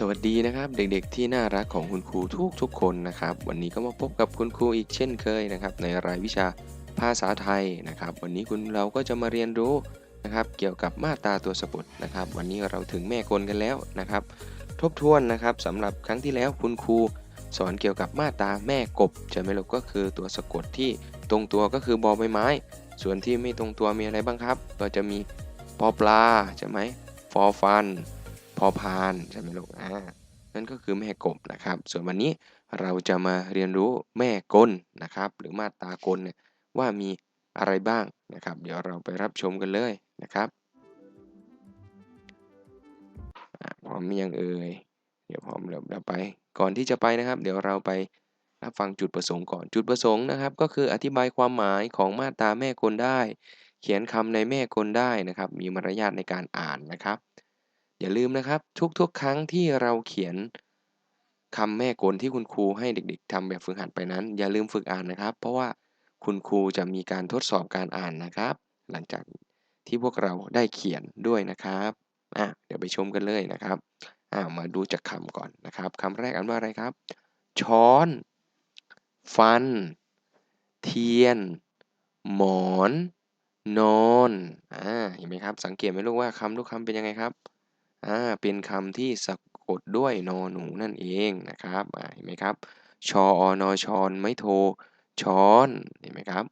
สวัสดีนะครับเด็กๆที่น่ารักของคุณครูทุกทุกคนนะครับ วันนี้ก็มาพบกับคุณครูอีกเช่นเคยนะครับ ในรายวิชาภาษาไทยนะครับ วันนี้คุณเราก็จะมาเรียนรู้นะครับ เกี่ยวกับมาตราตัวสะกดนะครับ วันนี้เราถึงแม่กลกันแล้วนะครับ ทบทวนนะครับสำหรับครั้งที่แล้วคุณครูสอนเกี่ยวกับมาตราแม่กบใช่ไหมลูกก็คือตัวสะกดที่ตรงตัวก็คือบอใบไม้ ส่วนที่ไม่ตรงตัวมีอะไรบ้างครับ ก็จะมีปอปลาใช่ไหมฟอฟัน พอพานใช่ไหมลูกอ่านั่นก็คือแม่กบนะครับ ส่วนวันนี้เราจะมาเรียนรู้แม่กลนะครับ หรือมาตากลเนี่ยว่ามีอะไรบ้างนะครับ เดี๋ยวเราไปรับชมกันเลยนะครับพร้อมยังเอ่ยเดี๋ยวพร้อมแล้วเราไป ก่อนที่จะไปนะครับ เดี๋ยวเราไปรับฟังจุดประสงค์ก่อนจุดประสงค์นะครับ ก็คืออธิบายความหมายของมาตาแม่กลได้ เขียนคำในแม่กลได้นะครับ มีมารยาทในการอ่านนะครับ อย่าลืมนะครับ ทุกๆ ครั้งที่เราเขียนคำแม่กลที่คุณครูให้เด็ก ๆทำแบบฝึกหัดไปนั้น อย่าลืมฝึกอ่านนะครับ เพราะว่าคุณครูจะมีการทดสอบการอ่านนะครับ หลังจากที่พวกเราได้เขียนด้วยนะครับอะเดี๋ยวไปชมกันเลยนะครับอ่ามาดูจากคำก่อนนะครับคำแรกอ่านว่าอะไรครับ ช้อน ฟัน เทียน หมอน นอนอ่าเห็นไหมครับ สังเกตไหมลูกว่าคำทุกคำเป็นยังไงครับ อ่าเป็นคำที่สะกดด้วยนอหนูนั่นเองนะครับเห็นไหมครับชออนอชอนไม่โทช้อนเห็นไหมครับ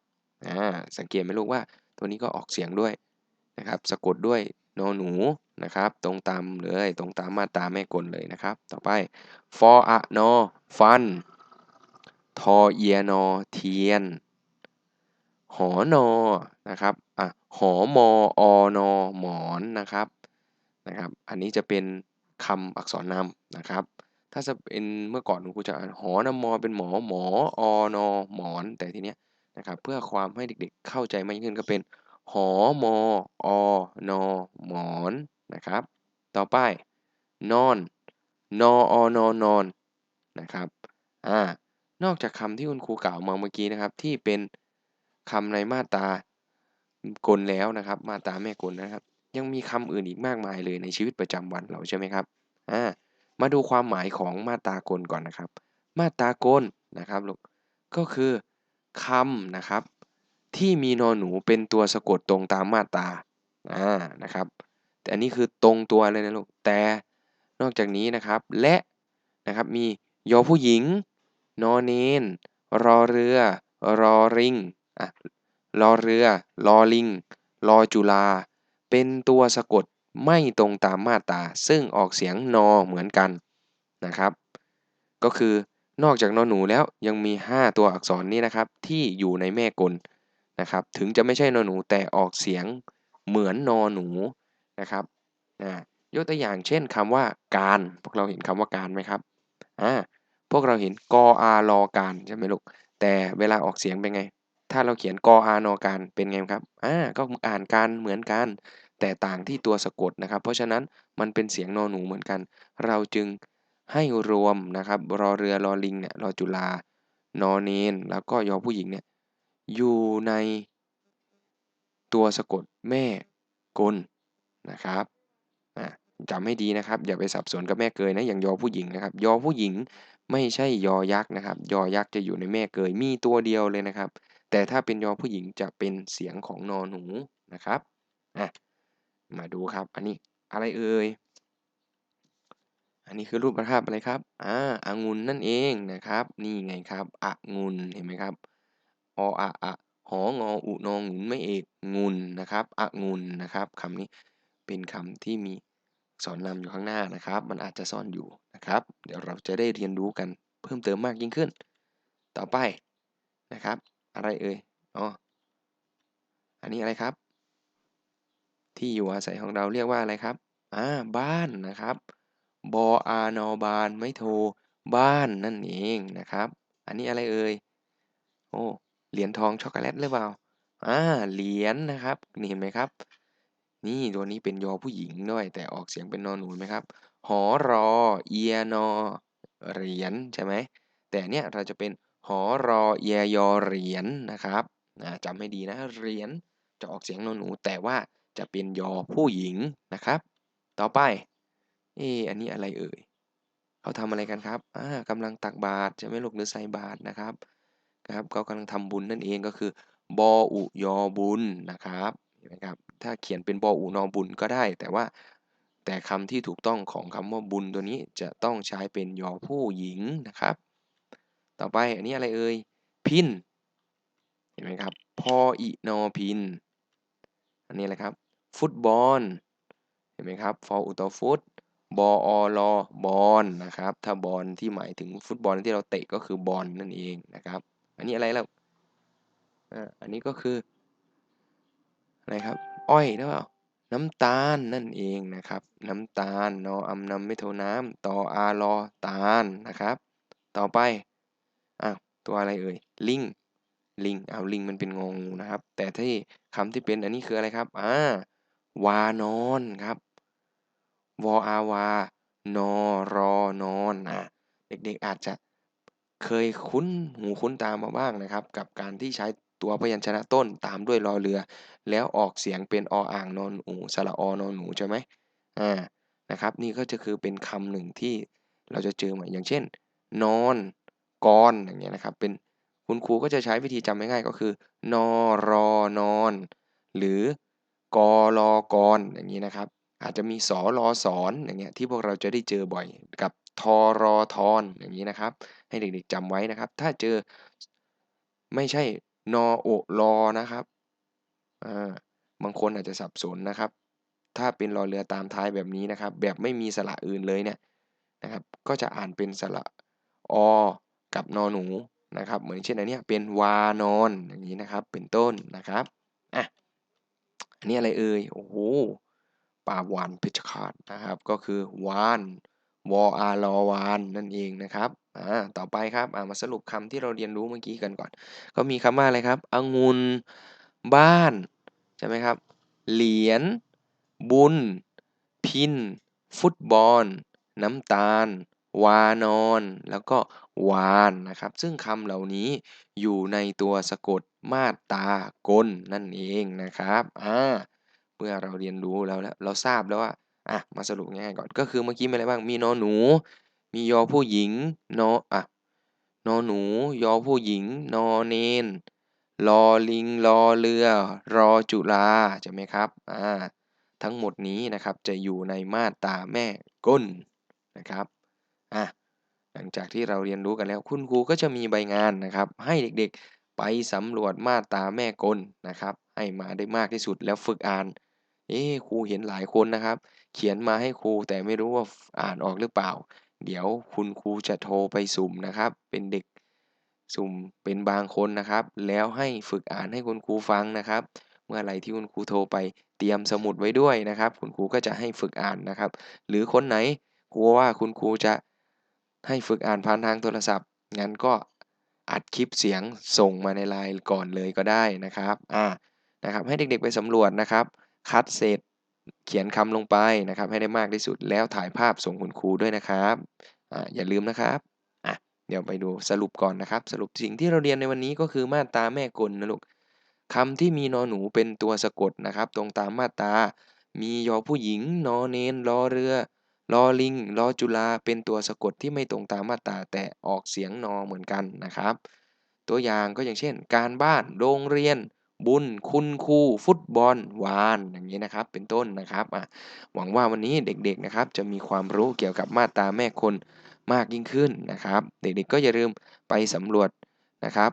อ่าสังเกตไหมลูกว่า ตัวนี้ก็ออกเสียงด้วยนะครับ สะกดด้วยนอหนูนะครับ ตรงตามเลยตรงตามมาตาแม่กลเลยนะครับ ต่อไปฟออะนอฟัน ทอเอียนอเทียน หอนอนะครับอะหอมออนอหมอนนะครับ นะครับ อันนี้จะเป็นคำอักษรนำนะครับ ถ้าจะเป็นเมื่อก่อนครูจะอ่านหอนมอเป็นหมอหมออนอหมอน แต่ทีเนี้ยนะครับ เพื่อความให้เด็กๆเข้าใจมากยิ่งขึ้นก็เป็น หอมออนอหมอนนะครับ ต่อไปนอน นออนอนอนนะครับ อ่า นอกจากคำที่คุณครูกล่าวมาเมื่อกี้นะครับ ที่เป็นคำในมาตรากลแล้วนะครับ มาตราแม่กลนะครับ ยังมีคำอื่นอีกมากมายเลยในชีวิตประจำวันเราใช่ไหมครับอ่ามาดูความหมายของมาตากลก่อนนะครับ มาตากลนะครับลูกก็คือคำนะครับ ที่มีนอนหนูเป็นตัวสะกดตรงตามมาตาอ่านะครับแต่อันนี้คือตรงตัวเลยนะลูกแต่นอกจากนี้นะครับและนะครับมียอผู้หญิง นอเนนรอเรือ รอริงอะรอเรือ รอลิง รอจุฬา เป็นตัวสะกดไม่ตรงตามมาตราซึ่งออกเสียงนอเหมือนกันนะครับ ก็คือนอกจากนอหนูแล้วยังมี 5 ตัวอักษรนี้นะครับ ที่อยู่ในแม่กลนะครับ ถึงจะไม่ใช่นอหนูแต่ออกเสียงเหมือนนอหนูนะครับอ่ายกตัวอย่างเช่นคำว่าการ พวกเราเห็นคำว่าการไหมครับอ่าพวกเราเห็นกออารอการใช่ไหมลูกแต่เวลาออกเสียงเป็นไง ถ้าเราเขียนกออานอการเป็นไงครับอ่าก็อ่านการเหมือนกัน แต่ต่างที่ตัวสะกดนะครับ เพราะฉะนั้นมันเป็นเสียงนอหนูเหมือนกัน เราจึงให้รวมนะครับรอเรือรอลิงเนี่ยรอจุฬานอเนน แล้วก็ยอผู้หญิงเนี่ยอยู่ในตัวสะกดแม่กลนะครับอ่าจำให้ดีนะครับ อย่าไปสับสนกับแม่เกยนะอย่างยอผู้หญิงนะครับ ยอผู้หญิงไม่ใช่ยอยักษ์นะครับ ยอยักษ์จะอยู่ในแม่เกยมีตัวเดียวเลยนะครับ แต่ถ้าเป็นยอผู้หญิงจะเป็นเสียงของนอหนูนะครับอะมาดูครับ อันนี้อะไรเอ่ย อันนี้คือรูปภาพอะไรครับ อ่าองุ่นนั่นเองนะครับ นี่ไงครับองุ่นเห็นไหมครับ ออะอะหองออุนองุนไม่เอกงุนนะครับองุ่นนะครับคำนี้เป็นคำที่มีสอนนำอยู่ข้างหน้านะครับ มันอาจจะซ่อนอยู่นะครับ เดี๋ยวเราจะได้เรียนรู้กันเพิ่มเติมมากยิ่งขึ้น ต่อไปนะครับ อะไรเอ่ย อ๋อ อันนี้อะไรครับ ที่อยู่อาศัยของเราเรียกว่าอะไรครับ อ่า บ้านนะครับ บออานอบานไม่โท บ้านนั่นเองนะครับ อันนี้อะไรเอ่ย โอ้ เหรียญทองช็อกโกแลตหรือเปล่า อ่า เหรียญนะครับ นี่เห็นไหมครับ นี่ตัวนี้เป็นยอผู้หญิงด้วย แต่ออกเสียงเป็นนอหนูไหมครับ หอรอ เอียนอ เหรียญใช่ไหม แต่เนี้ยเราจะเป็น หอรอเยยอเหรียญนะครับจำให้ดีนะเหรียญจะออกเสียงนหนู แต่ว่าจะเป็นยอผู้หญิงนะครับ ต่อไปเอออันนี้อะไรเอ่ยเขาทำอะไรกันครับอ่ากำลังตักบาตรใช่ไหมลูกหรือใส่บาตรนะครับครับเขากำลังทำบุญนั่นเองก็คือบออุยอบุญนะครับนไหมครับถ้าเขียนเป็นบออุนอบุญก็ได้ แต่ว่าแต่คำที่ถูกต้องของคำว่าบุญตัวนี้จะต้องใช้เป็นยอผู้หญิงนะครับ ต่อไปอันนี้อะไรเอ่ยพินเห็นไหมครับพออีนอพิน อันนี้อะไรครับ ฟุตบอล เห็นไหมครับฟออุตฟุตบออลอบอลนะครับ ถ้าบอลที่หมายถึงฟุตบอลที่เราเตะก็คือบอลนั่นเองนะครับ อันนี้อะไรแล้วอ่าอันนี้ก็คืออะไรครับ อ้อยหรือเปล่าน้ำตาลนั่นเองนะครับ น้ำตาลนออำนำไม่โทน้ำต่ออารอตาลนะครับ ต่อไป ตัวอะไรเอ่ยลิงลิงเอาลิงมันเป็นงองูนะครับ แต่ที่คำที่เป็นอันนี้คืออะไรครับอ่าวานอนครับวออาวานอรอนอนอะเด็กๆอาจจะเคยคุ้นหูคุ้นตามาบ้างนะครับ กับการที่ใช้ตัวพยัญชนะต้นตามด้วยรอเรือ แล้วออกเสียงเป็นออ่างนอนหูสระอนอนหนูใช่ไหมอ่านะครับ นี่ก็จะคือเป็นคำหนึ่งที่เราจะเจอมาอย่างเช่น นอน กรอย่างเงี้ยนะครับ เป็นคุณครูก็จะใช้วิธีจำง่ายๆก็คือนอรอนอน หรือกอรอกรอย่างนี้นะครับ อาจจะมีสอรอสอนอย่างเงี้ยที่พวกเราจะได้เจอบ่อยกับทอรอทอนอย่างนี้นะครับ ให้เด็กๆจำไว้นะครับ ถ้าเจอไม่ใช่นอโอรอนะครับบางคนอาจจะสับสนนะครับ ถ้าเป็นรอเรือตามท้ายแบบนี้นะครับ แบบไม่มีสระอื่นเลยเนี่ยนะครับ ก็จะอ่านเป็นสระอ กับนอหนูนะครับ เหมือนเช่นอันนี้เป็นวานอนอย่างนี้นะครับ เป็นต้นนะครับอะอันนี้อะไรเอ่ยโอ้โหปลาวานเพชรขาดนะครับ ก็คือวานวออาลอวานนั่นเองนะครับอ่าต่อไปครับอ่ามาสรุปคำที่เราเรียนรู้เมื่อกี้กันก่อน ก็มีคำว่าอะไรครับองุนบ้านใช่ไหมครับ เหรียญบุญ พิน ฟุตบอล น้ำตาล วานอน แล้วก็วานนะครับ ซึ่งคำเหล่านี้อยู่ในตัวสะกดมาตากลนั่นเองนะครับอ่าเมื่อเราเรียนรู้แล้วแล้วเราทราบแล้วว่าอะมาสรุปง่ายๆก่อนก็คือเมื่อกี้มีอะไรบ้างมีนอหนู มียอผู้หญิงนออะนอหนู ยอผู้หญิง นอเนนลอลิงรอเรือ รอจุฬาใช่ไหมครับอ่าทั้งหมดนี้นะครับจะอยู่ในมาตราแม่ก้นนะครับ อะหลังจากที่เราเรียนรู้กันแล้วคุณครูก็จะมีใบงานนะครับ ให้เด็กๆไปสำรวจมาตราแม่กลนะครับ ให้มาได้มากที่สุดแล้วฝึกอ่าน เอ๊ครูเห็นหลายคนนะครับ เขียนมาให้ครูแต่ไม่รู้ว่าอ่านออกหรือเปล่า เดี๋ยวคุณครูจะโทรไปสุ่มนะครับ เป็นเด็กสุ่มเป็นบางคนนะครับ แล้วให้ฝึกอ่านให้คุณครูฟังนะครับ เมื่อไหร่ที่คุณครูโทรไปเตรียมสมุดไว้ด้วยนะครับ คุณครูก็จะให้ฝึกอ่านนะครับ หรือคนไหนกลัวว่าคุณครูจะ ให้ฝึกอ่านผ่านทางโทรศัพท์ งั้นก็อัดคลิปเสียงส่งมาในไลน์ก่อนเลยก็ได้นะครับ อ่า นะครับ ให้เด็กๆไปสำรวจนะครับ คัดเศษเขียนคำลงไปนะครับ ให้ได้มากที่สุด แล้วถ่ายภาพส่งคุณครูด้วยนะครับ อ่า อย่าลืมนะครับ อะ เดี๋ยวไปดูสรุปก่อนนะครับ สรุปสิ่งที่เราเรียนในวันนี้ก็คือมาตราแม่กลนะลูกคำที่มีนอหนูเป็นตัวสะกดนะครับ ตรงตามมาตรา มียอผู้หญิง นอเนนรอเรือ รอลิงรอจุฬาเป็นตัวสะกดที่ไม่ตรงตามมาตราแต่ออกเสียงนอเหมือนกันนะครับ ตัวอย่างก็อย่างเช่น การบ้านโรงเรียน บุญ คุณครูฟุตบอลวานอย่างนี้นะครับ เป็นต้นนะครับหวังว่าวันนี้เด็กๆนะครับจะมีความรู้เกี่ยวกับมาตราแม่คนมากยิ่งขึ้นนะครับ เด็กๆก็อย่าลืมไปสำรวจนะครับ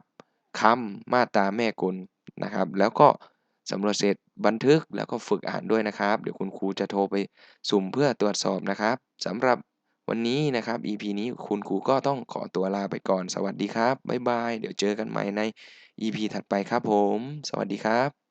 คำมาตราแม่กลนะครับ แล้วก็ สำรวจเสร็จบันทึกแล้วก็ฝึกอ่านด้วยนะครับ เดี๋ยวคุณครูจะโทรไปสุ่มเพื่อตรวจสอบนะครับสำหรับวันนี้นะครับ EP นี้คุณครูก็ต้องขอตัวลาไปก่อน สวัสดีครับ บ๊ายบาย เดี๋ยวเจอกันใหม่ใน EP ถัดไปครับผม สวัสดีครับ